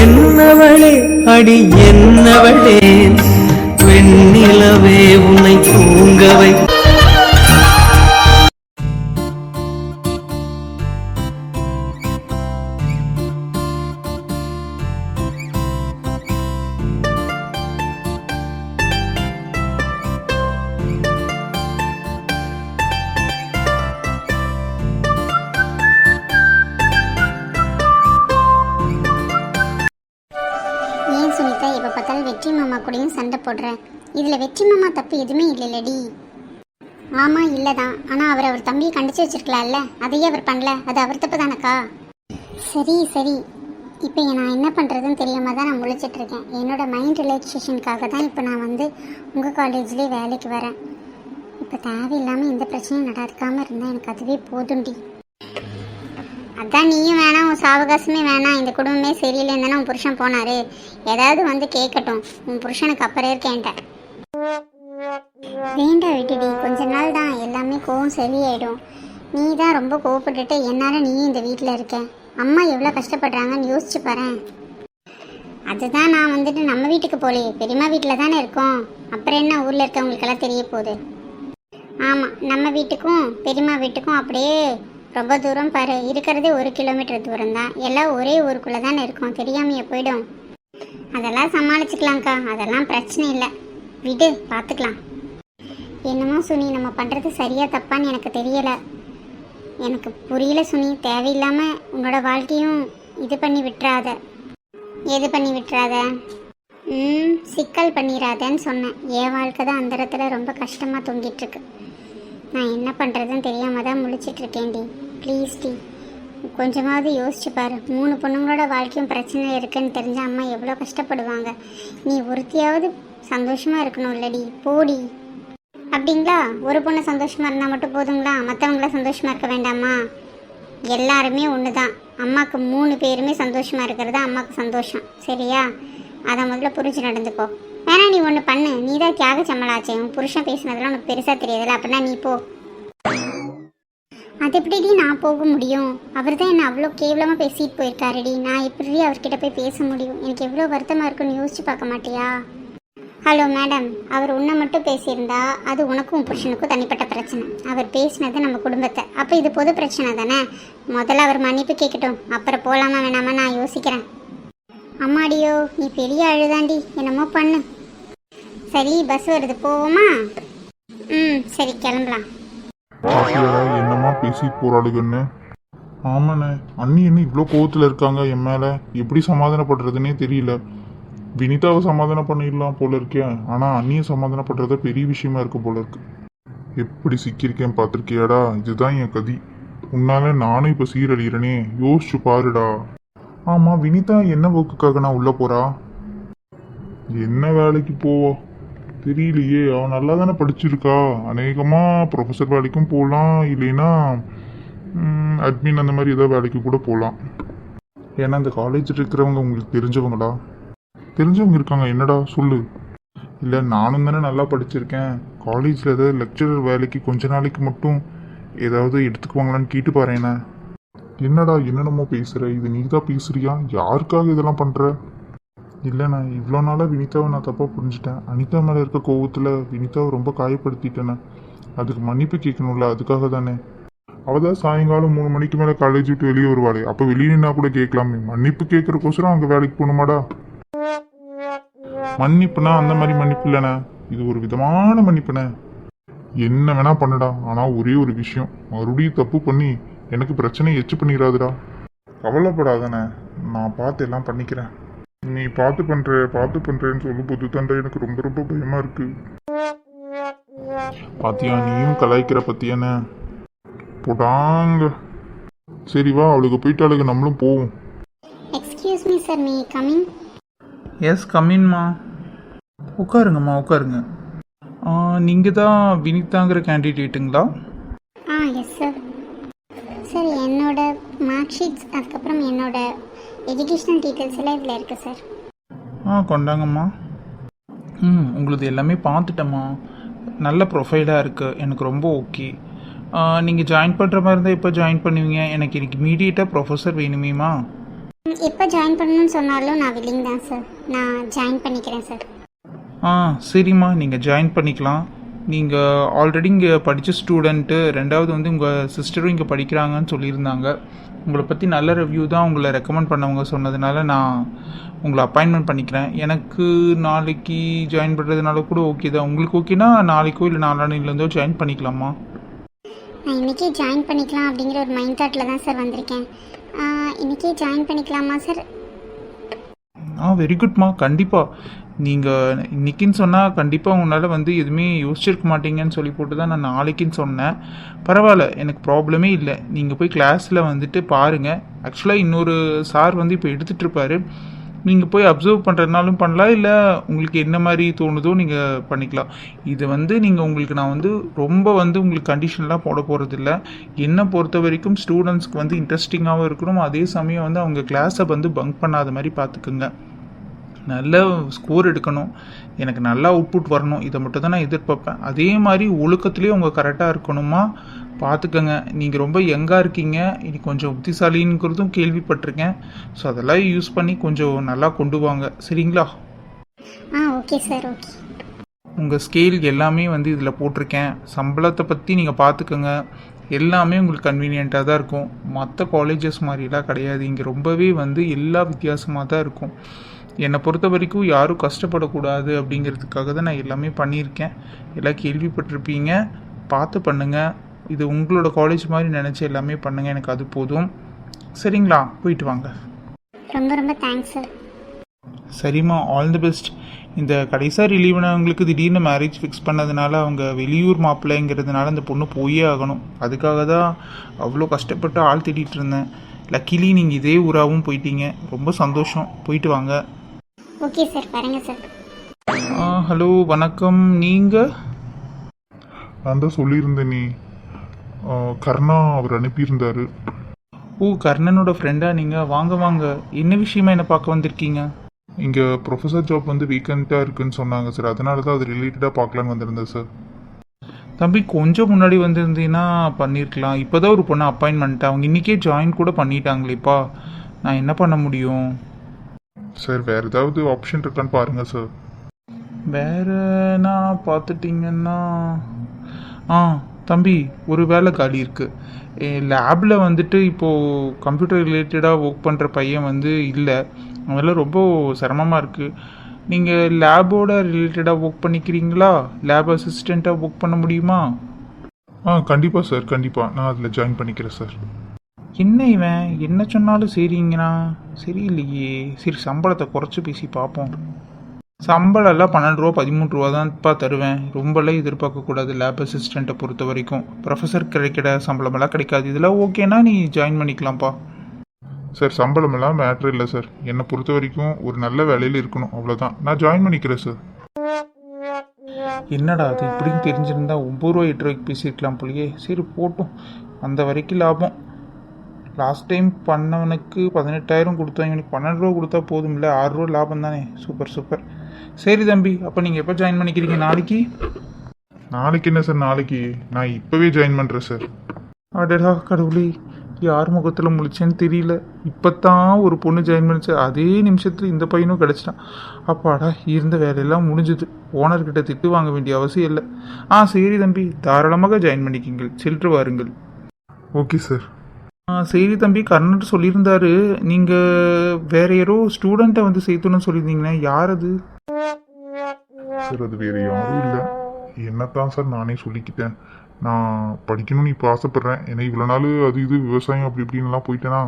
என்னவளே அடி என்னவளே வெண்ணிலவே உன்னை தூங்கவை வச்சிருக்கலாம்ல? அதையே அவர் பண்ணல. அது அவர் தப்பு தானக்கா சரி சரி. இப்போ நான் என்ன பண்ணுறதுன்னு தெரியாமல் தான் நான் முழிச்சிட்டு இருக்கேன். என்னோட மைண்ட் ரிலாக்ஸேஷனுக்காக தான் இப்போ நான் வந்து உங்கள் காலேஜ்லேயே வேலைக்கு வரேன். இப்போ தேவையில்லாமல் எந்த பிரச்சனையும் நடக்காமல் இருந்தால் எனக்கு அதுவே போதுண்டி. அதான் நீயும் வேணாம் உன் சாவகாசமே வேணாம். இந்த குடும்பமே சரியில்லைன்னு தானே உன் புருஷன் போனாரு. ஏதாவது வந்து கேட்கட்டும். உன் புருஷனுக்கு அப்புறம் இருக்கேன்ட்ட வேண்டாம் விட்டுடி. கொஞ்ச நாள் தான். எல்லாமே கோவம் சரியாயிடும். நீ தான் ரொம்ப கோவப்பட்டுட்டு என்னால் நீ இந்த வீட்டில் இருக்க? அம்மா எவ்வளோ கஷ்டப்படுறாங்கன்னு யோசிச்சு பாரேன். அதுதான் நான் வந்துட்டு நம்ம வீட்டுக்கு போகலையே பெரியம்மா வீட்டில் தானே இருக்கோம். அப்புறம் என்ன ஊரில் இருக்கவங்களுக்கெல்லாம் தெரிய போகுது? ஆமாம் நம்ம வீட்டுக்கும் பெரியம்மா வீட்டுக்கும் அப்படியே ரொம்ப தூரம் பாரு. இருக்கிறதே ஒரு கிலோமீட்டர் தூரம் தான் எல்லாம் ஒரே ஊருக்குள்ளே தானே இருக்கோம். தெரியாமையே போயிடும். அதெல்லாம் சமாளிச்சுக்கலாம்க்கா. அதெல்லாம் பிரச்சனை இல்லை. விடு பார்த்துக்கலாம் என்னமோ சுனி நம்ம பண்ணுறது சரியாக தப்பான்னு எனக்கு தெரியலை. எனக்கு புரியல சுனி. தேவையில்லாமல் உன்னோட வாழ்க்கையும் இது பண்ணி விட்டுறாத. எது பண்ணி விட்டுறாத? ம் சிக்கல் பண்ணிடாதேன்னு சொன்னேன். என் வாழ்க்கை தான் அந்த இடத்துல ரொம்ப கஷ்டமாக தொங்கிட்டுருக்கு. நான் என்ன பண்ணுறதுன்னு தெரியாமல் தான் முழிச்சிட்ருக்கேன்டி. Please D. கொஞ்சமாவது யோசிச்சு பாரு. மூணு பொண்ணுங்களோட வாழ்க்கையும் பிரச்சனை இருக்குன்னு தெரிஞ்ச அம்மா எவ்வளோ கஷ்டப்படுவாங்க. நீ ஒருத்தியாவது சந்தோஷமாக இருக்கணும் இல்லடி. போடி. அப்படிங்களா? ஒரு பொண்ணு சந்தோஷமாக இருந்தால் மட்டும் போதுங்களா? மற்றவங்கள சந்தோஷமாக இருக்க வேண்டாமா? எல்லாருமே ஒன்று தான் அம்மாவுக்கு மூணு பேருமே சந்தோஷமாக இருக்கிறது? அம்மாவுக்கு சந்தோஷம். சரியா? அதை முதல்ல புரிஞ்சு நடந்துக்கோ. வேணா நீ ஒன்று பண்ணு. நீ தான் தியாக சம்மளாச்சே உன் புருஷன் பேசுனதெல்லாம் உனக்கு பெருசாக தெரியாதுல்ல. அப்படின்னா நீ போ. அது எப்படிடி நான் போக முடியும்? அவர் தான் என்ன அவ்வளோ கேவலமாக பேசிட்டு போயிருக்காருடி. நான் எப்படி அவர்கிட்ட போய் பேச முடியும்? எனக்கு எவ்வளோ வருத்தமாக இருக்குன்னு யோசிச்சு பார்க்க மாட்டியா? ஹலோ மேடம் அவர் உன்னை மட்டும் பேசியிருந்தா அது உனக்கும் புருஷனுக்கும் தனிப்பட்ட பிரச்சனை. அவர் பேசினது நம்ம குடும்பத்தை. அப்போ இது பொது பிரச்சனை தானே? முதல்ல அவர் மன்னிப்பு கேட்கட்டும் அப்புறம் போகலாமா வேணாமா நான் யோசிக்கிறேன். அம்மாடியோ நீ பெரிய அழுதாண்டி. என்னமோ பண்ணு. சரி பஸ் வருது. போவோமா? ம் சரி கிளம்பலாம். பாத்தியாடா என்னம்மா பேசி போறாளுகன்னு? ஆமாண்ணே. அண்ணி என்ன இவ்வளோ கோவத்தில் இருக்காங்க என் மேலே? எப்படி சமாதானப்படுறதுனே தெரியல. வினிதாவை சமாதானம் பண்ணிடலாம் போல இருக்கேன் ஆனால் அண்ணியை சமாதானப்படுறத பெரிய விஷயமா இருக்கும் போல இருக்கு. எப்படி சிக்கியிருக்கேன் பார்த்துருக்கியாடா? இதுதான் என் கதி. உன்னால நானும் இப்போ சீரழிகிறனே யோசிச்சு பாருடா. ஆமாம் வினிதா என்ன போக்குக்காக நான் உள்ளே போறா? என்ன வேலைக்கு போவா? தெரியலையே. அவன் நல்லா தானே படிச்சிருக்கா? அநேகமாக ப்ரொஃபஸர் வேலைக்கும் போகலாம் இல்லைன்னா அட்மின் அந்த மாதிரி ஏதோ வேலைக்கு கூட போகலாம் ஏன்னா இந்த காலேஜில் இருக்கிறவங்க உங்களுக்கு தெரிஞ்சவங்களா தெரிஞ்சவங்க இருக்காங்க. என்னடா சொல்லு? இல்லை நானும் தானே நல்லா படிச்சிருக்கேன். காலேஜில் ஏதாவது லெக்சரர் வேலைக்கு கொஞ்ச நாளைக்கு மட்டும் ஏதாவது எடுத்துக்குவாங்களான்னு கேட்டு பாரு என்னடா என்னென்னமோ பேசுகிற இது நீ தான் பேசுறியா? யாருக்காக இதெல்லாம் பண்ணுற இல்லைண்ணா இவ்வளோ நாளாக வினிதாவை நான் தப்பாக புரிஞ்சுட்டேன். அனிதா மேலே இருக்க கோவத்தில் வினிதாவை ரொம்ப காயப்படுத்திட்டேண்ணே அதுக்கு மன்னிப்பு கேட்கணும்ல அதுக்காக தானே. அவள் தான் சாயங்காலம் மூணு மணிக்கு மேலே காலேஜ் விட்டு வெளியே வருவாளே. அப்போ வெளியே நின்னா கூட கேட்கலாமே. மன்னிப்பு கேட்குறக்கோசரம் அங்கே வேலைக்கு போகணுமாடா? மன்னிப்புனா அந்த மாதிரி மன்னிப்பு இல்லைண்ணே. இது ஒரு விதமான மன்னிப்புண்ணே. என்ன வேணா பண்ணுடா. ஆனால் ஒரே ஒரு விஷயம். மறுபடியும் தப்பு பண்ணி எனக்கு பிரச்சனையை எச்சு பண்ணிடாதுடா கவலைப்படாதண்ணே. நான் பார்த்து எல்லாம் பண்ணிக்கிறேன். நீ பார்த்து பண்ணுற பார்த்து பண்ணுறேன்னு சொல்லும்போது தாண்டா எனக்கு ரொம்ப ரொம்ப பயமாக இருக்கு. பாத்தியா நீயும் கலாய்க்கிற பத்தியானே போடாங்க. சரி வா அவளுக்கு போயிட்டாளுக்கு நம்மளும் போவோம். Excuse me sir me coming yes கம்மின்மா உட்காருங்கம்மா உட்காருங்க நீங்கள் தான் வினிதாங்கிற கேண்டிடேட்டுங்களா? ஆ எஸ் சார் சார் என்னோட மார்க் ஷீட்ஸ் அதுக்கப்புறம் என்னோட எஜுகேஷ்னல் டீட்டெயில்ஸ் எல்லாம் இதில் இருக்குது சார் ஆ கொண்டாங்கம்மா ம் உங்களுது எல்லாமே பார்த்துட்டேம்மா நல்ல ப்ரொஃபைலாக இருக்குது எனக்கு ரொம்ப ஓகே நீங்கள் ஜாயின் பண்ணுற மாதிரி இருந்தால் எப்போ ஜாயின் பண்ணுவீங்க? எனக்கு இன்னைக்கு இமீடியட்டாக ப்ரொஃபஸர் வேணுமேமா எப்போ ஜாயின் பண்ணணும்னு சொன்னாலும் நான் வில்லிங் தான் சார் நான் ஜாயின் பண்ணிக்கிறேன் சார் ஆ சரிம்மா. நீங்கள் ஜாயின் பண்ணிக்கலாம். நீங்கள் ஆல்ரெடி இங்கே படித்த ஸ்டூடெண்ட்டு ரெண்டாவது வந்து உங்கள் சிஸ்டரும் இங்கே படிக்கிறாங்கன்னு சொல்லியிருந்தாங்க. உங்களை பற்றி நல்ல ரிவ்யூ தான் உங்களை ரெக்கமெண்ட் பண்ணவங்க சொன்னதுனால நான் உங்களை அப்பாயின்மெண்ட் பண்ணிக்கிறேன். எனக்கு நாளைக்கு ஜாயின் பண்ணுறதுனால கூட ஓகே தான். உங்களுக்கு ஓகேனா நாளைக்கோ இல்லை நாளானிலேருந்தோ ஜாயின் பண்ணிக்கலாமா? நான் இன்றைக்கே ஜாயின் பண்ணிக்கலாம் அப்படிங்கிற ஒரு மைண்ட் தாட்டில் தான் சார் வந்திருக்கேன். இன்னைக்கே ஜாயின் பண்ணிக்கலாமா சார் ஆ வெரி குட்மா கண்டிப்பாக நீங்கள் இன்னைக்குன்னு சொன்னால் கண்டிப்பாக உங்களால் வந்து எதுவுமே யோசிச்சிருக்க மாட்டீங்கன்னு சொல்லி போட்டு தான் நான் நாளைக்குன்னு சொன்னேன். பரவாயில்ல எனக்கு ப்ராப்ளமே இல்லை. நீங்கள் போய் கிளாஸில் வந்துட்டு பாருங்கள் ஆக்சுவலாக இன்னொரு சார் வந்து இப்போ எடுத்துகிட்ருப்பாரு நீங்கள் போய் அப்சர்வ் பண்ணுறதுனாலும் பண்ணலாம் இல்லை உங்களுக்கு என்ன மாதிரி தோணுதோ நீங்கள் பண்ணிக்கலாம். இது வந்து நீங்கள் உங்களுக்கு நான் வந்து ரொம்ப வந்து உங்களுக்கு கண்டிஷன்லாம் போட போகிறதில்ல என்னை பொறுத்த வரைக்கும் ஸ்டூடெண்ட்ஸ்க்கு வந்து இன்ட்ரெஸ்டிங்காகவும் இருக்கணும். அதே சமயம் வந்து அவங்க கிளாஸை வந்து பங்க் பண்ணாத மாதிரி பார்த்துக்குங்க. நல்ல ஸ்கோர் எடுக்கணும். எனக்கு நல்ல அவுட்புட் வரணும். இதை மட்டும் தான் நான் எதிர்பார்ப்பேன். அதே மாதிரி ஒழுக்கத்துலேயும் அவங்க கரெக்டாக இருக்கணுமா? பார்த்துக்கங்க. நீங்கள் ரொம்ப யங்காக இருக்கீங்க. இனி கொஞ்சம் புத்திசாலிங்கிறதும் கேள்விப்பட்டிருக்கேன். ஸோ அதெல்லாம் யூஸ் பண்ணி கொஞ்சம் நல்லா கொண்டு வாங்க. சரிங்களா? ஆ ஓகே சார் ஓகே உங்கள் ஸ்கேல் எல்லாமே வந்து இதில் போட்டிருக்கேன். சம்பளத்தை பற்றி நீங்கள் பார்த்துக்கோங்க. எல்லாமே உங்களுக்கு கன்வீனியண்ட்டாக தான் இருக்கும். மற்ற காலேஜஸ் மாதிரிலாம் கிடையாது. இங்கே ரொம்பவே வந்து எல்லா வித்தியாசமாக தான் இருக்கும். என்னை பொறுத்த வரைக்கும் யாரும் கஷ்டப்படக்கூடாது அப்படிங்கிறதுக்காக தான் நான் எல்லாமே பண்ணியிருக்கேன். எல்லாம் கேள்விப்பட்டிருப்பீங்க. பார்த்து பண்ணுங்கள் இது உங்களோட காலேஜ் மாதிரி நினச்சி எல்லாமே பண்ணுங்கள் எனக்கு அது போதும். சரிங்களா? போயிட்டு வாங்க. ரொம்ப ரொம்ப தேங்க்ஸ் சார் சரிம்மா. ஆல் தி பெஸ்ட் இந்த கடைசியாக ரிலீவ் ஆனவங்களுக்கு திடீர்னு மேரேஜ் ஃபிக்ஸ் பண்ணதுனால அவங்க வெளியூர் மாப்பிள்ளைங்கிறதுனால அந்த பொண்ணு போயே ஆகணும். அதுக்காக தான் அவ்வளோ கஷ்டப்பட்டு ஆள் தேடிட்டு இருந்தேன். லக்கிலி நீங்கள் இதே ஊராகவும் போயிட்டீங்க. ரொம்ப சந்தோஷம். போயிட்டு வாங்க. ஓகே சார் பாருங்க சார். ஹலோ வணக்கம். நீங்கள் நான் தான் சொல்லியிருந்தேன் நீ. கர்ணா அவர் அனுப்பியிருந்தாரு. ஓ கர்ணனோட ஃப்ரெண்டா நீங்கள் வாங்க வாங்க. என்ன விஷயமா என்னை பார்க்க வந்திருக்கீங்க? இங்கே ப்ரொஃபஸர் ஜாப் வந்து வீக்கெண்டாக இருக்குன்னு சொன்னாங்க சார் அதனால தான் அது ரிலேட்டடாக பார்க்கலான்னு வந்திருந்தேன் சார் தம்பி கொஞ்சம் முன்னாடி வந்திருந்தீங்கன்னா பண்ணியிருக்கலாம் இப்போ தான் ஒரு பொண்ணு அப்பாயின்மெண்ட் அவங்க இன்றைக்கே ஜாயின் கூட பண்ணிட்டாங்களேப்பா. நான் என்ன பண்ண முடியும்? சார் வேறு ஏதாவது ஆப்ஷன் இருக்கான்னு பாருங்கள் சார் வேறனா பார்த்துட்டிங்கன்னா ஆ தம்பி ஒரு வேலை காலி இருக்குது லேபில் வந்துட்டு இப்போது கம்ப்யூட்டர் ரிலேட்டடாக ஒர்க் பண்ணுற பையன் வந்து இல்லை. அதெல்லாம் ரொம்ப சிரமமாக இருக்குது நீங்கள் லேபோட ரிலேட்டடாக ஒர்க் பண்ணிக்கிறீங்களா? லேப் அசிஸ்டண்ட்டாக ஒர்க் பண்ண முடியுமா? ஆ கண்டிப்பாக சார் கண்டிப்பாக நான் அதில் ஜாயின் பண்ணிக்கிறேன் சார் என்ன இவன்? என்ன சொன்னாலும் சரிங்கண்ணா சரியில்லையே. சரி சம்பளத்தை குறைச்சி பேசி பார்ப்போம். சம்பளம் எல்லாம் பன்னெண்டு ரூபா பதிமூணு ரூபா தான்ப்பா தருவேன். ரொம்பலாம் எதிர்பார்க்கக்கூடாது லேப் அசிஸ்டண்ட்டை பொறுத்த வரைக்கும். ப்ரொஃபஸர் கிடைக்கிற சம்பளமெல்லாம் கிடைக்காது. இதெல்லாம் ஓகேனா நீ ஜாயின் பண்ணிக்கலாம்ப்பா. சார் சம்பளமெல்லாம் மேட்ரு இல்லை சார் என்னை பொறுத்த வரைக்கும் ஒரு நல்ல வேலையில் இருக்கணும். அவ்வளோதான் நான் ஜாயின் பண்ணிக்கிறேன் சார் என்னடா அது? இப்படின்னு தெரிஞ்சிருந்தா ஒம்பது ரூபா எட்டு ரூபாய்க்கு பேசியிருக்கலாம் போலயே. சரி போட்டும். அந்த வரைக்கும் லாபம். லாஸ்ட் டைம் பண்ணவனுக்கு பதினெட்டாயிரம் கொடுத்தோம். இவனுக்கு பன்னெண்டு ரூபா கொடுத்தா போதும்ல? ஆறு ரூபா லாபம் தானே. சூப்பர் சூப்பர் சரி தம்பி அப்போ நீங்கள் எப்போ ஜாயின் பண்ணிக்கிறீங்க? நாளைக்கு? நாளைக்கு என்ன சார் நாளைக்கு? நான் இப்போவே ஜாயின் பண்ணுறேன் சார் அடடா கடவுளே. யார் முகத்தில் முழிச்சேன்னு தெரியல. இப்போ தான் ஒரு பொண்ணு ஜாயின் பண்ணிச்சு. அதே நிமிஷத்தில் இந்த பையனும் கிடச்சிட்டான். அப்பாடா இருந்த வேலையெல்லாம் முடிஞ்சுது. ஓனர்கிட்ட திட்டு வாங்க வேண்டிய அவசியம் இல்லை. ஆ சரி தம்பி. தாராளமாக ஜாயின் பண்ணிக்கிங்கள். சென்று வாருங்கள். ஓகே சார் சரி தம்பி கர்ணன் சொல்லியிருந்தாரு. நீங்கள் வேற யாரோ ஸ்டூடெண்ட்டை வந்து சேர்த்துன்னு சொல்லியிருந்தீங்கன்னா யார் அது? சார் அது வேறு யாரும் இல்லை. என்னத்தான் சார் நானே சொல்லிக்கிட்டேன். நான் படிக்கணும்னு இப்போ ஆசைப்பட்றேன். ஏன்னா இவ்வளோ நாள் அது இது விவசாயம் அப்படி இப்படின்லாம் போயிட்டேனா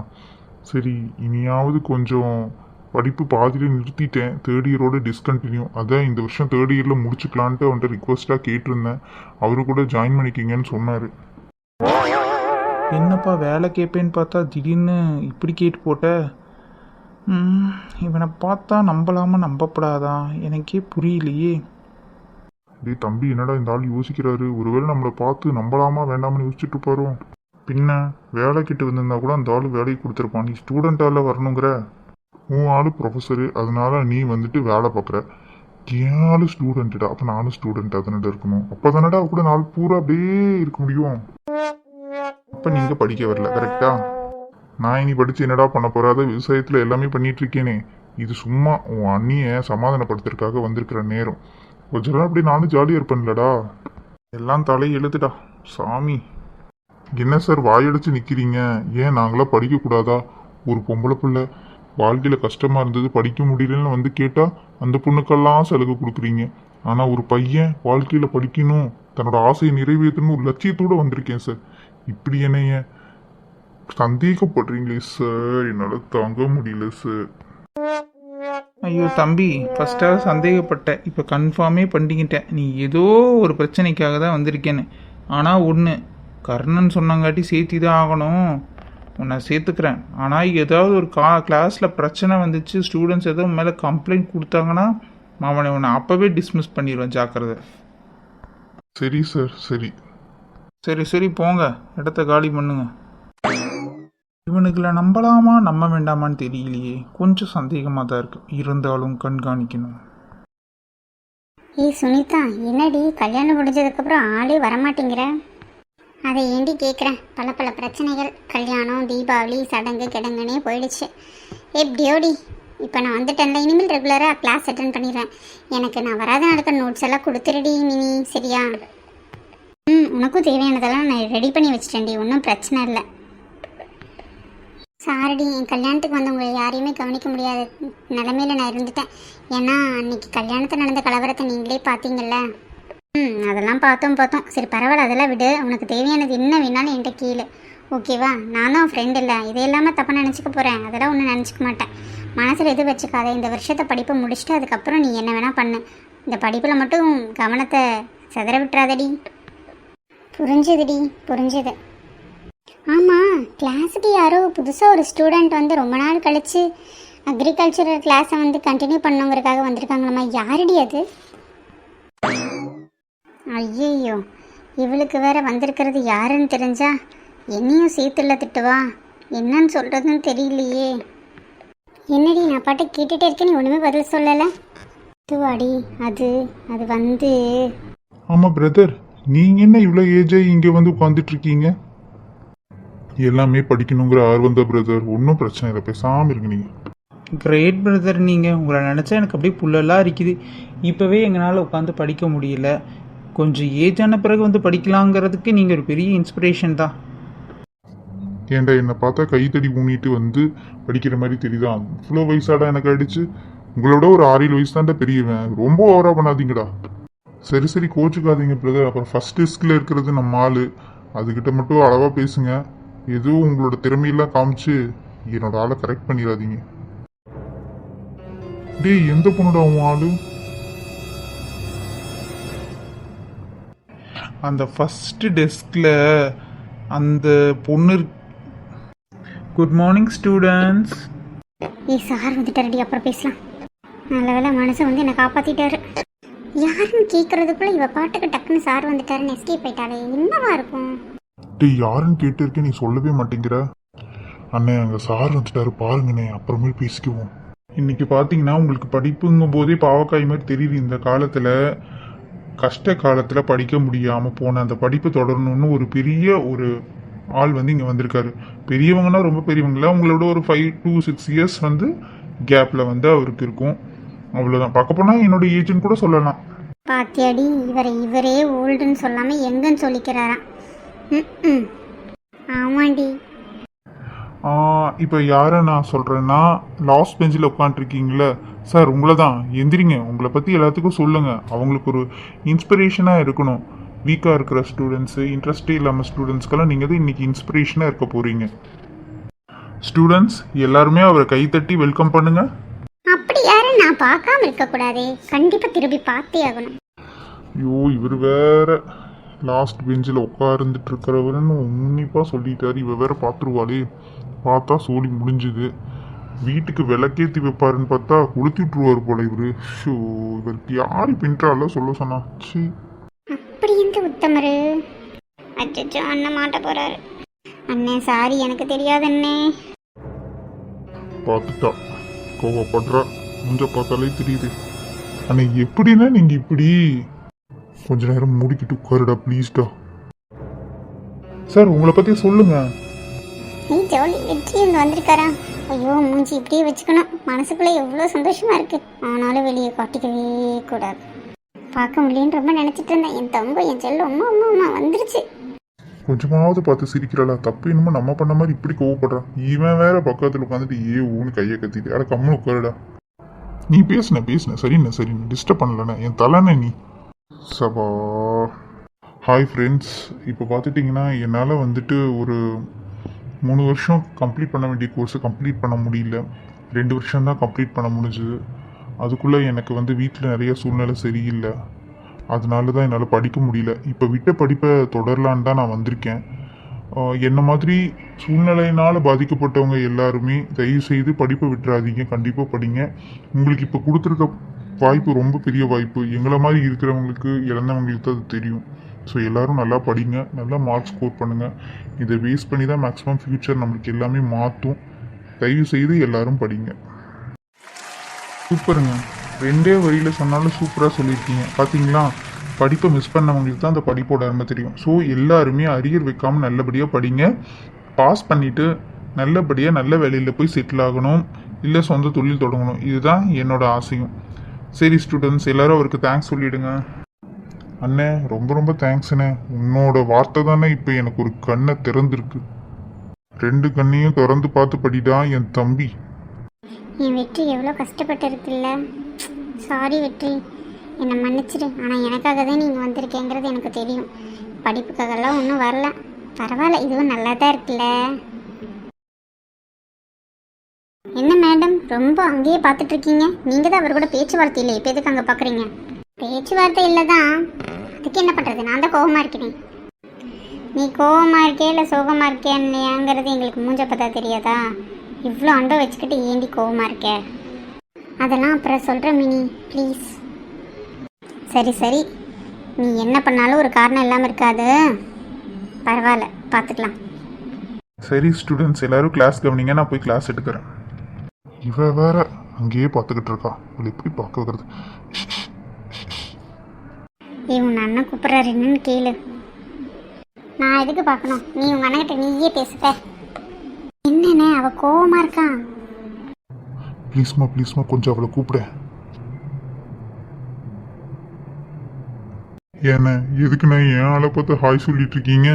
சரி இனியாவது கொஞ்சம் படிப்பு பாதியில் நிறுத்திட்டேன். தேர்ட் இயரோட டிஸ்கண்டினியூ அதான் இந்த வருஷம் தேர்ட் இயரில் முடிச்சுக்கலான்ட்டு அவன்கிட்ட ரிக்வஸ்ட்டாக கேட்டிருந்தேன். அவரு கூட ஜாயின் பண்ணிக்கிங்கன்னு சொன்னார். என்னப்பா வேலை கேட்பேன்னு பார்த்தா திடீர்னு இப்படி கேட்டு போட்ட? இவனை பார்த்தா நம்பலாமா நம்பப்படாதா? எனக்கே புரியலையே. டேய் தம்பி என்னடா இந்த ஆள் யோசிக்கிறாரு? ஒருவேளை நம்மளை பார்த்து நம்பலாமா வேண்டாமான்னு யோசிச்சுட்டு இருப்பாரோ? பின்ன வேலை கிட்ட வந்திருந்தா கூட அந்த ஆள் வேலைக்கு கொடுத்துருப்பான். நீ ஸ்டூடெண்ட்டால் வரணுங்கிற? உன் ஆள் ப்ரொஃபஸரு அதனால நீ வந்துட்டு வேலை பார்க்குற. ஏழு ஸ்டூடெண்ட்டா அப்போ நானும் ஸ்டூடெண்ட்டாக தானடா இருக்கணும். அப்போ தானடா கூட நாள் பூரா அப்படியே இருக்க முடியும். அப்போ நீங்கள் படிக்க வரல கரெக்டா நான் இனி படித்து என்னடா பண்ண போறாத விவசாயத்தில் எல்லாமே பண்ணிட்டு இருக்கேனே. இது சும்மா உன் அண்ணியை சமாதானப்படுத்துறதுக்காக வந்திருக்கிற நேரம். கொஞ்ச நேரம் அப்படி நானும் ஜாலியாக இருப்பேன்லடா. எல்லாம் தலையை எழுதுடா சாமி. என்ன சார் வாயடிச்சு நிற்கிறீங்க ஏன் நாங்களாம் படிக்கக்கூடாதா ஒரு பொம்பளை பிள்ளை. வாழ்க்கையில் கஷ்டமாக இருந்தது படிக்க முடியலன்னு வந்து கேட்டால் அந்த பொண்ணுக்கெல்லாம் சலுகை கொடுக்குறீங்க. ஆனால் ஒரு பையன் வாழ்க்கையில் படிக்கணும் தன்னோட ஆசையை நிறைவேற்றணும் ஒரு லட்சியத்தோடு வந்திருக்கேன் சார். இப்படி என்னைய சந்தேகப்படுறீங்களே சார்? என்னால் தாங்க முடியல சார். ஐயோ தம்பி ஃபஸ்ட்டாக சந்தேகப்பட்டேன் இப்போ கன்ஃபார்மே பண்ணிக்கிட்டேன். நீ ஏதோ ஒரு பிரச்சனைக்காக தான் வந்திருக்கேன்னு. ஆனால் ஒன்று கர்ணன் சொன்னங்காட்டி சேர்த்தி தான் ஆகணும். உன்னை சேர்த்துக்கிறேன். ஆனால் ஏதாவது ஒரு கா கிளாஸில் பிரச்சனை வந்துச்சு ஸ்டூடெண்ட்ஸ் ஏதோ மேலே கம்ப்ளைண்ட் கொடுத்தாங்கன்னா அவனை உன்னை அப்போவே டிஸ்மிஸ் பண்ணிடுவேன் ஜாக்கிரதை. சரி சார் சரி. சரி சரி போங்க. இடத்த காலி பண்ணுங்க. இவனுக்குல நம்பலாமா நம்ப வேண்டாமான்னு தெரியலையே. கொஞ்சம் சந்தேகமாக தான் இருக்கு. இருந்தாலும் கண்காணிக்கணும். ஏய் சுனிதா என்னடி? கல்யாணம் முடிஞ்சதுக்கப்புறம் ஆளே வரமாட்டேங்கிற? அதை ஏண்டி கேட்குறேன் பல பல பிரச்சனைகள். கல்யாணம் தீபாவளி சடங்கு கிடங்குனே போயிடுச்சு. எப்படியோடி? இப்போ நான் வந்துட்டேன்ல இனிமேல் ரெகுலராக கிளாஸ் அட்டன் பண்ணிடுறேன். எனக்கு நான் வராத நடக்கிற நோட்ஸ் எல்லாம் கொடுத்துருடி மினி. சரியா? ம் உனக்கும் தேவையானதெல்லாம் நான் ரெடி பண்ணி வச்சிட்டேன்டி. ஒன்றும் பிரச்சனை இல்லை. சாரிடி என் கல்யாணத்துக்கு வந்தவங்களை யாரையுமே கவனிக்க முடியாத நிலமையில நான் இருந்துட்டேன். ஏன்னா அன்னைக்கு கல்யாணத்தில் நடந்த கலவரத்தை நீங்களே பார்த்தீங்கல்ல? ம் அதெல்லாம் பார்த்தோம் பார்த்தோம். சரி பரவாயில்ல அதெல்லாம் விடு. உனக்கு தேவையானது என்ன வேணாலும் என்கிட்ட கீழே ஓகேவா? நானும் ஃப்ரெண்ட் இல்லை. இது இல்லாமல் தப்பாக நினச்சிக்க போகிறேன் அதெல்லாம் ஒன்றும் நினச்சிக்க மாட்டேன். மனசில் எது வச்சுக்காத. இந்த வருஷத்தை படிப்பை முடிச்சுட்டு அதுக்கப்புறம் நீ என்ன வேணால் பண்ணு. இந்த படிப்பில் மட்டும் கவனத்தை சிதற விட்டுறாதடி. புரிஞ்சுதுடி புரிஞ்சுது. ஆமாம் கிளாஸுக்கு யாரோ புதுசாக ஒரு ஸ்டூடெண்ட் வந்து ரொம்ப நாள் கழித்து அக்ரிகல்ச்சரல் கிளாஸை வந்து கண்டினியூ பண்ணுங்கிறதுக்காக வந்திருக்காங்களாம்மா. யாரடி அது? ஐயையோ இவளுக்கு வேற வந்திருக்கிறது யாருன்னு தெரிஞ்சா என்னையும் சீத்துல திட்டுவா? என்னன்னு சொல்கிறதுன்னு தெரியலையே. என்னடி நான் பாட்டு கேட்டுட்டே இருக்கேன் நீ ஒன்றுமே பதில் சொல்லலை? துவாடி அது அது வந்து ஆமாம் பிரதர் நீங்கள் என்ன இவ்வளோ ஏஜாக இங்கே வந்து உட்காந்துட்டு இருக்கீங்க எல்லாமே படிக்கணுங்கிற ஆர்வம் தான் பிரதர் ஒன்றும் பிரச்சனை இல்லை. பேசாமல் இருங்க நீங்கள் கிரேட் பிரதர் நீங்கள் உங்களை நினச்சா எனக்கு அப்படியே புல்லெல்லாம் இருக்குது இப்போவே எங்களால் உட்காந்து படிக்க முடியல. கொஞ்சம் ஏஜான பிறகு வந்து படிக்கலாங்கிறதுக்கு நீங்கள் ஒரு பெரிய இன்ஸ்பிரேஷன் தான். ஏன்டா என்னை பார்த்தா கைத்தடி ஊனிட்டு வந்து படிக்கிற மாதிரி தெரியுதா? இவ்வளோ வயசாடா எனக்கு அடிச்சு. உங்களோட ஒரு ஆறு ஏழு வயசு தான்டா பெரியவன். ரொம்ப ஓவரா பண்ணாதீங்கடா. சரி சரி கோச்சுக்காதீங்க பிரதர் அப்புறம் ஃபர்ஸ்ட் டெஸ்கில் இருக்கிறது நம்ம ஆளு. அதுகிட்ட மட்டும் அளவாக பேசுங்க. எதுவும் உங்களோட திறமையெல்லாம் காமிச்சு என்னோட ஆளை கரெக்ட் பண்ணிடாதீங்க. டேய் எந்த பொண்ணுடா உன் ஆளு? அந்த ஃபஸ்ட்டு டெஸ்கில் அந்த பொண்ணு குட் மார்னிங் ஸ்டூடெண்ட்ஸ் ஏ சார் வந்துட்டாரடி. அப்புறம் பேசலாம். நல்ல வேலை மனசை வந்து என்னை காப்பாற்றிட்டாரு யாருன்னு கேட்கறதுக்குள்ள இவ பாட்டுக்கு டக்குன்னு சார் வந்துட்டாருன்னு எஸ்கேப் போயிட்டாளே என்னவா இருக்கும்? டேய் யாருன்னு கேட்டிருக்கேன் நீ சொல்லவே மாட்டேங்கிற. அண்ணே அங்கே சார் வந்துட்டாரு பாருங்கண்ணே அப்புறமேல் பேசிக்குவோம். இன்னைக்கு பார்த்தீங்கன்னா உங்களுக்கு படிப்புங்கும் போதே பாவக்காய் மாதிரி தெரியுது இந்த காலத்தில். கஷ்ட காலத்தில் படிக்க முடியாமல் போன அந்த படிப்பு தொடரணும்னு ஒரு பெரிய ஒரு ஆள் வந்து இங்கே வந்திருக்காரு. பெரியவங்கன்னா ரொம்ப பெரியவங்கள உங்களோட ஒரு ஃபைவ் டூ சிக்ஸ் இயர்ஸ் வந்து கேப்பில் வந்து அவருக்கு இருக்கும். அவ்வளோதான் பார்க்க போனால் என்னோட ஏஜென்ட் கூட சொல்லலாம். பாத்தியாடி இவரை இவரே ஓல்டுன்னு சொல்லாமல் எங்கன்னு சொல்லிக்கிறாராம். ம் ஆமாண்டி. இப்போ யாரை நான் சொல்கிறேன்னா லாஸ்ட் பெஞ்சில் உட்காந்துருக்கீங்களே சார் உங்களை தான் எந்திரிங்க. உங்களை பற்றி எல்லாத்துக்கும் சொல்லுங்கள் அவங்களுக்கு ஒரு இன்ஸ்பிரேஷனாக இருக்கணும். வீக்காக இருக்கிற ஸ்டூடெண்ட்ஸு இன்ட்ரெஸ்டே இல்லாமல் ஸ்டூடெண்ட்ஸ்க்கெல்லாம் நீங்கள் தான் இன்றைக்கி இன்ஸ்பிரேஷனாக இருக்க போகிறீங்க ஸ்டூடெண்ட்ஸ் எல்லாருமே அவரை கைத்தட்டி வெல்கம் பண்ணுங்கள் நான் பார்க்காம இருக்கக்கூடாதே. கண்டிப்பாக திருப்பி பார்த்தே ஆகணும். ஐயோ இவர் வேற. லாஸ்ட் பெஞ்சில் உட்கார்ந்துட்டு இருக்கிறவருன்னு உன்னிப்பாக சொல்லிட்டாரு. இவ வேற பார்த்துருவாளே. பார்த்தா சோலி முடிஞ்சுது. வீட்டுக்கு விளக்கேத்தி வைப்பாருன்னு பார்த்தா கொளுத்தி விட்டுருவாரு போல இவரு. ஷோ இவருக்கு யார் பின்றால சொல்ல சொன்னா. சி அப்படி எந்த உத்தமரு? அச்சோ அண்ணன் மாட்ட போறாரு. அண்ணே சாரி எனக்கு தெரியாது அண்ணே பார்த்துட்டா. கோவப்படுறா. முஞ்ச பார்த்தாலே தெரியுது. அண்ணே எப்படின்னா நீங்க இப்படி? கொஞ்ச நேரம் மூடிக்கிட்டு உட்காருடா ப்ளீஸ்டா சார் உங்களை பத்தி சொல்லுங்க. நீ ஜோலி வெற்றி இங்க வந்திருக்காரா? ஐயோ மூஞ்சி இப்படியே வச்சுக்கணும். மனசுக்குள்ள எவ்வளோ சந்தோஷமா இருக்கு. ஆனாலும் வெளியே காட்டிக்கவே கூடாது. பார்க்க முடியலன்னு ரொம்ப நினைச்சிட்டு இருந்தேன். என் தங்கம் என் செல்லம் அம்மா அம்மா அம்மா வந்துருச்சு. கொஞ்சமாவது பார்த்து சிரிக்கிறாளா? தப்பு என்னமோ நம்ம பண்ண மாதிரி இப்படி கோவப்படுறான் இவன் வேற பக்கத்துல உட்காந்துட்டு ஏ ஊன்னு கையை கத்திட்டு. அட கம்முனு உட்காருடா. நீ பேசுன பேசுன. சரிண்ணே சரிண்ணே. டிஸ்டர்ப் பண்ணலண்ணே. என் தலைண்ணே நீ. சபா. ஹாய் ஃப்ரெண்ட்ஸ் இப்போ பார்த்துட்டிங்கன்னா என்னால் வந்துட்டு ஒரு மூணு வருஷம் கம்ப்ளீட் பண்ண வேண்டிய கோர்ஸை கம்ப்ளீட் பண்ண முடியல. ரெண்டு வருஷம் தான் கம்ப்ளீட் பண்ண முடிஞ்சுது. அதுக்குள்ளே எனக்கு வந்து வீட்டில் நிறைய சூழ்நிலை சரியில்லை. அதனால தான் என்னால் படிக்க முடியல. இப்போ விட்ட படிப்பை தொடரலான்னு தான் நான் வந்திருக்கேன். என்ன மாதிரி சூழ்நிலையினால் பாதிக்கப்பட்டவங்க எல்லாருமே தயவு செய்து படிப்பை விட்டுறாதீங்க. கண்டிப்பாக படிங்க. உங்களுக்கு இப்போ கொடுத்துருக்க வாய்ப்பு ரொம்ப பெரிய வாய்ப்பு. எங்களை மாதிரி இருக்கிறவங்களுக்கு இழந்தவங்களுக்கு தான் அது தெரியும். ஸோ எல்லாரும் நல்லா படிங்க. நல்லா மார்க் ஸ்கோர் பண்ணுங்கள் இதை பேஸ் பண்ணி தான் மேக்ஸிமம் ஃப்யூச்சர் நம்மளுக்கு எல்லாமே மாற்றும் தயவு செய்து எல்லோரும் படிங்க. சூப்பருங்க. ரெண்டே வரியில் சொன்னாலும் சூப்பராக சொல்லியிருக்கீங்க. பார்த்தீங்களா படிப்பை மிஸ் பண்ணவங்களுக்கு தான் அந்த படிப்போட அருமை தெரியும். ஸோ எல்லாருமே அரியர் வைக்காமல் நல்லபடியாக படிங்க. பாஸ் பண்ணிவிட்டு நல்லபடியாக நல்ல வேலையில் போய் செட்டில் ஆகணும். இல்லை சொந்த தொழில் தொடங்கணும். இதுதான் என்னோட ஆசையும். சரி ஸ்டூடெண்ட்ஸ் எல்லாரும் அவருக்கு தேங்க்ஸ் சொல்லிவிடுங்க அண்ணே ரொம்ப ரொம்ப தேங்க்ஸ்ண்ணே உன்னோட வார்த்தை தானே இப்போ எனக்கு ஒரு கண்ணை திறந்துருக்கு. ரெண்டு கண்ணையும் திறந்து பார்த்து படிடா என் தம்பி. என் வெற்றி எவ்வளோ கஷ்டப்பட்டு இருக்குல்ல சாரி வெற்றி. என்னை மன்னிச்சிடு ஆனால் எனக்காக தான் நீங்கள் வந்திருக்கேங்கிறது எனக்கு தெரியும். படிப்புக்காகலாம் ஒன்றும் வரல. பரவாயில்ல இதுவும் நல்லா தான் இருக்குல்ல. என்ன மேடம்? ரொம்ப அங்கேயே பார்த்துட்ருக்கீங்க. நீங்கள் தான் அவர் கூட பேச்சுவார்த்தை இல்லை. இப்போ எதுக்கு அங்கே பார்க்குறீங்க? பேச்சுவார்த்தை இல்லை தான் அதுக்கு என்ன பண்ணுறது நான் தான் கோபமாக இருக்கிறேன் நீ கோபமாக இருக்கே இல்லை சோகமாக இருக்கேன்னுங்கிறது எங்களுக்கு மூஞ்ச பார்த்தா தெரியாதா? இவ்வளோ அன்பை வச்சுக்கிட்டு ஏண்டி கோபமாக இருக்க? அதெல்லாம் அப்புறம் சொல்கிறேன் மினி. ப்ளீஸ் சரி சரி. நீ என்ன பண்ணாலும் ஒரு காரணம் இல்லாமல் இருக்காது. பரவாயில்ல பார்த்துக்கலாம் சரி ஸ்டூடெண்ட்ஸ் எல்லாரும் கிளாஸ் கவனிங்க நான் போய் கிளாஸ் எடுக்கிறேன். இவ வேற அங்கேயே பார்த்துக்கிட்டு இருக்கா. இவளை எப்படி பார்க்க வைக்கிறது ஏய் உன் அண்ணன் கூப்பிட்றாரு என்னன்னு கேளு. நான் எதுக்கு பார்க்கணும்? நீ உங்கள் அண்ணன்கிட்ட நீயே பேசுத என்னண்ணே அவ கோவமா இருக்கான் ப்ளீஸ்மா ப்ளீஸ்மா கொஞ்சம் அவளை கூப்பிட. ஏண்ணே எதுக்குண்ணே என் ஆளை பார்த்து ஹாய் சொல்லிட்டு இருக்கீங்க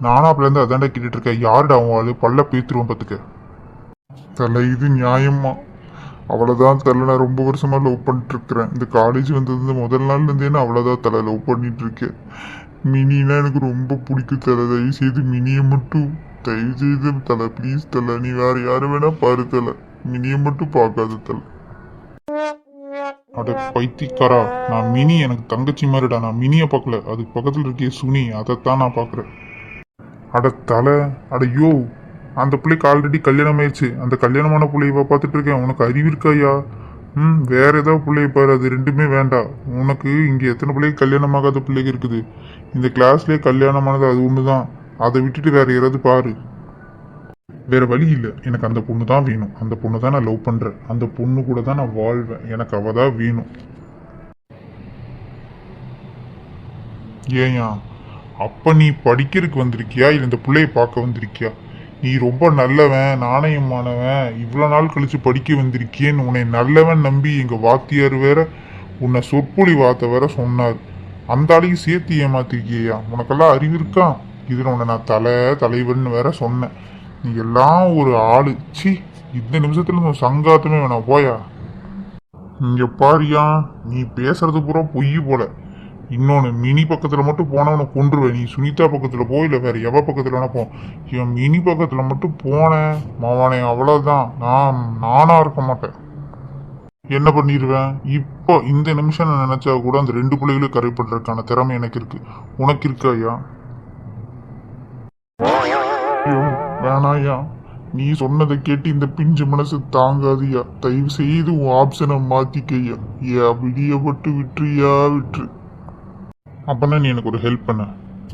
நானும் அப்பலேருந்து அதாண்டா கேட்டுட்டு இருக்கேன் யாருடா அவன் ஆளு? பல்ல பேத்துருவோம் பார்த்துக்க. தலை இது நியாயமா? அவ்வளோதான் தலை நான் ரொம்ப வருஷமாக லவ் பண்ணிட்டு இருக்கிறேன் இந்த காலேஜ் வந்தது முதல் நாள்லேருந்தே நான் அவ்வளோதான் தலை லவ் பண்ணிட்டு இருக்கேன் மினினா எனக்கு ரொம்ப பிடிக்கும் தலை. தயவு செய்து மினியை மட்டும் தயவு செய்து தலை ப்ளீஸ் தலை. நீ வேறு யாரும் வேணால் பாரு தலை. மினியை மட்டும் பார்க்காத தலை. அட பைத்தியக்காரா நான் மினி எனக்கு தங்கச்சி மாதிரிடா நான் மினியை பார்க்கல. அதுக்கு பக்கத்தில் இருக்கிய சுனி அதைத்தான் நான் பார்க்குறேன். அட தலை அட யோ அந்த பிள்ளைக்கு ஆல்ரெடி கல்யாணம் ஆயிடுச்சு. அந்த கல்யாணமான பிள்ளைய பார்த்துட்டு இருக்கேன். உனக்கு அறிவு இருக்காயா ம் வேற ஏதாவது பிள்ளைய பாரு அது ரெண்டுமே வேண்டாம் உனக்கு இங்கே எத்தனை பிள்ளைக்கு கல்யாணமாகாத பிள்ளைங்க இருக்குது? இந்த கிளாஸ்லேயே கல்யாணமானது அது ஒன்று தான் அதை விட்டுட்டு வேற யாராவது பாரு. வேற வழி இல்லை. எனக்கு அந்த பொண்ணு தான் வேணும். அந்த பொண்ணு தான் நான் லவ் பண்ணுறேன் அந்த பொண்ணு கூட தான் நான் வாழ்வேன். எனக்கு அவ தான் வேணும். ஏயா அப்ப நீ படிக்கிறதுக்கு வந்திருக்கியா? இல்லை இந்த பிள்ளைய பார்க்க வந்திருக்கியா? நீ ரொம்ப நல்லவன் நாணயமானவன். இவ்வளோ நாள் கழிச்சு படிக்க வந்திருக்கியேன்னு உன்னை நல்லவன் நம்பி எங்கள் வாத்தியார் வேற உன்னை சொற்பொழி வார்த்தை வேற சொன்னார். அந்த ஆளையும் சேர்த்து ஏமாத்திருக்கியா உனக்கெல்லாம் அறிவு இருக்கா? இதில் உன்னை நான் தலை தலைவன் வேற சொன்னேன். நீ எல்லாம் ஒரு ஆளு. சி இந்த நிமிஷத்துல சங்காத்தமே வேணாம் போயா? இங்க பாரியா நீ பேசுறது பூரா பொய் போல. இன்னொன்று மினி பக்கத்தில் மட்டும் போனவனை கொன்றுவேன். நீ சுனிதா பக்கத்தில் போ இல்லை வேற எவ பக்கத்தில் வேணா போ. இவன் மினி பக்கத்தில் மட்டும் போனேன் மாவானே அவ்வளோதான் நான் நானா இருக்க மாட்டேன். என்ன பண்ணிடுவேன் இப்போ இந்த நிமிஷம் நான் நினைச்சா கூட அந்த ரெண்டு பிள்ளைகளும் கரை திறமை எனக்கு இருக்கு. உனக்கு இருக்கா ஐயா? ஐயோ. வேணாயா? நீ சொன்னதை கேட்டு இந்த பிஞ்சு மனசு தாங்காதியா? தயவு செய்து உன் ஆப்ஷனை மாத்திக்கையா ஏ விடியப்பட்டு விட்டுறியா விட்டுரு. அப்பனா நீ எனக்கு ஒரு ஹெல்ப் பண்ண.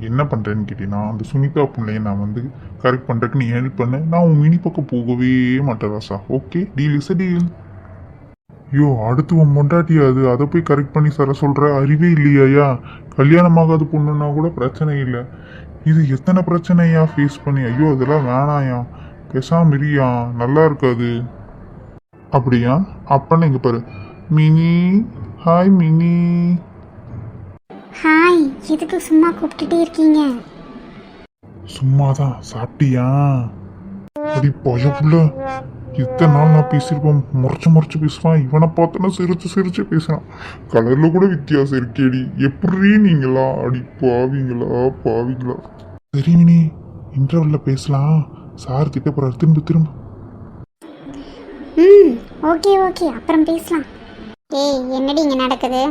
என்ன பண்றேன்னு கேட்டீங்கன்னா அந்த சுனிதா பிள்ளைய நான் வந்து கரெக்ட் பண்றதுக்கு நீ ஹெல்ப் பண்ண. நான் உன் மினி பக்கம் போகவே மாட்டேன் ராசா. ஓகே டீல் இஸ் டீல் ஐயோ அடுத்து உன் மொண்டாட்டியா அது. அதை போய் கரெக்ட் பண்ணி தர சொல்கிற அறிவே இல்லையாயா? கல்யாணமாகாத பொண்ணுன்னா கூட பிரச்சனை இல்லை. இது எத்தனை பிரச்சனையா ஃபேஸ் பண்ணி ஐயோ அதெல்லாம் வேணாயா? பேசாம இரியா நல்லா இருக்காது. அப்படியா? அப்பன்னு இங்க பாரு. Mini hi mini. ஹாய் எதுக்கு சும்மா கூப்பிட்டுட்டே இருக்கீங்க? சும்மாதான் சாப்பிட்டியா? அடி பயப்புள்ள இத்தனை நாள் நான் பேசியிருப்பேன் முறைச்சு முறைச்சு பேசுவான் இவனை பார்த்தோன்னா சிரிச்சு சிரிச்சு பேசுகிறான் கலர்ல கூட வித்தியாசம் இருக்கேடி. எப்படி நீங்களா? அடி பாவிங்களா? பாவிங்களா? சரி மினி இன்டர்வல்ல பேசலாம். சார் திட்ட போறாரு. திரும்ப திரும்ப. ம் ஓகே ஓகே அப்புறம் பேசலாம். ஏய் என்னடி இங்கே நடக்குது?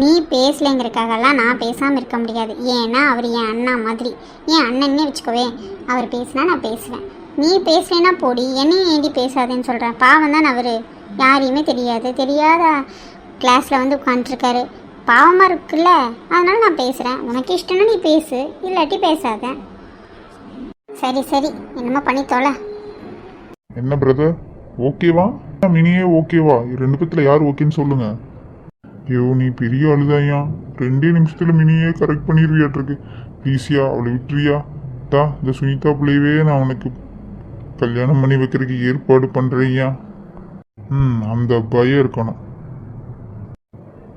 நீ பேசலைங்கிறக்காகலாம் நான் பேசாமல் இருக்க முடியாது. ஏன்னா அவர் என் அண்ணா மாதிரி. என் அண்ணன்னே வச்சுக்கோவே. அவர் பேசினா நான் பேசுவேன். நீ பேசலைன்னா போடி என்னையும் ஏண்டி பேசாதேன்னு சொல்கிறேன் பாவம் தான் அவர். யாரையுமே தெரியாது. தெரியாத கிளாஸில் வந்து உட்காந்துருக்காரு பாவமாக இருக்குல்ல? அதனால நான் பேசுகிறேன் உனக்கு இஷ்டம்னா நீ பேசு. இல்லாட்டி பேசாத. சரி சரி. என்னமோ பண்ணி தொலை. என்ன பிரதர் ஓகேவா மினியே ஓகேவா ரெண்டு பேத்துல யார் ஓகேன்னு சொல்லுங்க. ஐயோ நீ பெரிய அழுதாயா ரெண்டே நிமிஷத்துல மினியே கரெக்ட் பண்ணிடுவியாட்டிருக்கு ஈஸியா அவளை விட்டுறியா தா இந்த சுனிதா பிள்ளையவே நான் உனக்கு கல்யாணம் பண்ணி வைக்கிறதுக்கு ஏற்பாடு பண்ணுறீங்க ம் அந்த பயம் இருக்கணும்.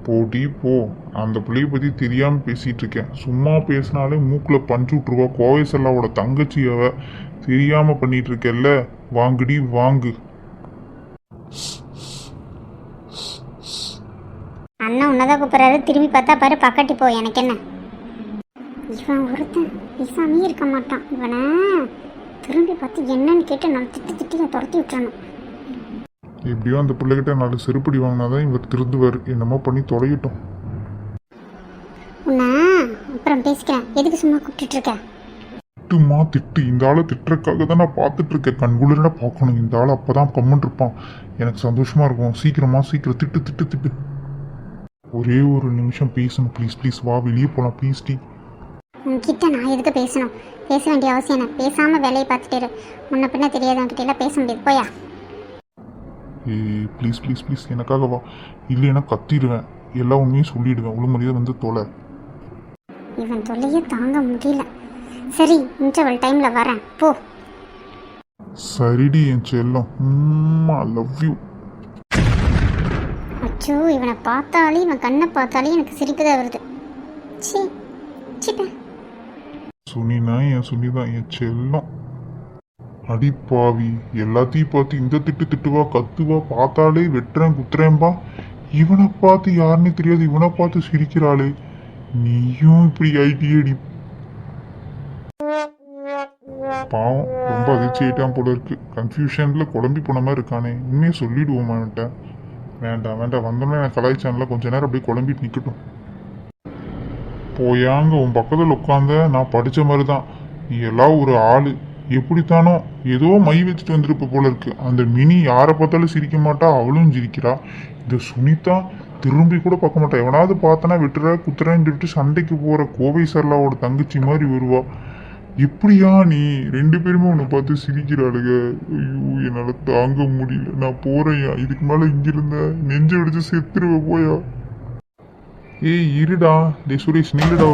போடி போ. அந்த பிள்ளைய பத்தி தெரியாம பேசிட்டு இருக்கேன். சும்மா பேசினாலே மூக்குல பஞ்சு விட்ருவா கோவை செல்லாவோட தங்கச்சி அவ தெரியாம பண்ணிட்டு இருக்கல்ல. வாங்குடி வாங்கு. அண்ணன் உன்னதான் கூப்பிட்றாரு. திரும்பி பார்த்தா பாரு பக்கட்டி போ. எனக்கு என்ன? இவன் ஒருத்தன். பேசாமே இருக்க மாட்டான். இவனை திரும்பி பார்த்து என்னன்னு கேட்டு நான் திட்டு திட்டி துரத்தி விட்டுறணும். எப்படியோ அந்த பிள்ளைகிட்ட நாலு செருப்படி வாங்கினாதான் இவர் திருந்துவார். என்னமோ பண்ணி தொலையட்டும். உன்னை அப்புறம் பேசிக்கிறேன். எதுக்கு சும்மா கூப்பிட்டுட்டு இருக்க திட்டுமா திட்டு. இந்த ஆளை திட்டுறதுக்காக தான் நான் பார்த்துட்டு இருக்கேன் கண்குளிர பார்க்கணும். இந்த ஆள் அப்பதான் கம்மன் இருப்பான். எனக்கு சந்தோஷமா இருக்கும். சீக்கிரமா சீக்கிரம் திட்டு திட்டு திட்டு. ஒரே ஒரு நிமிஷம் பேசணும். ப்ளீஸ் ப்ளீஸ் வா வெளியே போலாம். ப்ளீஸ் டி. உன்கிட்ட நான் எதுக்கு பேசணும்? பேச வேண்டிய அவசியம் என்ன? பேசாமல் வேலையை பார்த்துட்டு இரு. முன்ன பின்ன தெரியாதவங்கிட்ட எல்லாம் பேச முடியாது. போயா? ஏய் ப்ளீஸ் ப்ளீஸ் ப்ளீஸ் எனக்காக வா. இல்லைன்னா கத்திடுவேன். எல்லா உண்மையும் சொல்லிடுவேன். ஒழு மரியாதை வந்து தொலை. இவன் தொல்லையே தாங்க முடியல. சரி இன்டர்வல் டைமில் வரேன். போ. சரிடி என் செல்லம். லவ் யூ அச்சோ இவனை பார்த்தாலே இவன் கண்ணை பார்த்தாலே எனக்கு சிரிப்பு தான் வருது. சி சிப்பேன் சுனினா என் சுனிதான் என் செல்லம் அடி பாவி எல்லாத்தையும் பார்த்து இந்த திட்டு திட்டுவா கத்துவா பார்த்தாலே வெட்டுறேன் குத்துறேன்பா. இவனை பார்த்து யாருன்னே தெரியாது இவனை பார்த்து சிரிக்கிறாளே. நீயும் இப்படி ஐடியடி. பாவம் ரொம்ப அதிர்ச்சி ஆயிட்டான் போல இருக்கு. கன்ஃபியூஷன்ல குழம்பி போன மாதிரி இருக்கானே. உண்மையை சொல்லிடுவோம் வேண்டாம் வேண்டாம். வந்தோம்னா எனக்கு கலாய்ச்சான்ல கொஞ்ச நேரம் அப்படியே குழம்பிட்டு நிக்கட்டும். போயாங்க உன் பக்கத்தில் உட்காந்த நான் படித்த மாதிரி தான் நீ எல்லாம் ஒரு ஆள். எப்படித்தானோ ஏதோ மை வச்சுட்டு வந்திருப்ப போல இருக்கு. அந்த மினி யாரை பார்த்தாலும் சிரிக்க மாட்டா அவளும் சிரிக்கிறா. இந்த சுனிதா திரும்பி கூட பார்க்க மாட்டா. எவனாவது பார்த்தனா விட்டுற குத்துறேன்னு சொல்லிட்டு சண்டைக்கு போகிற கோவை சர்லாவோட தங்கச்சி மாதிரி வருவா. எப்படியா நீ? ரெண்டு பேருமே உன்னை பார்த்து சிரிக்கிறாளுங்க ஐயோ என்னால் தாங்க முடியல. நான் போறேன்யா. இதுக்கு மேலே இங்கிருந்த நெஞ்சு அடிச்சு செத்துருவ போயா? ஏய் இருடா. டே சுரேஷ் நில்லுடா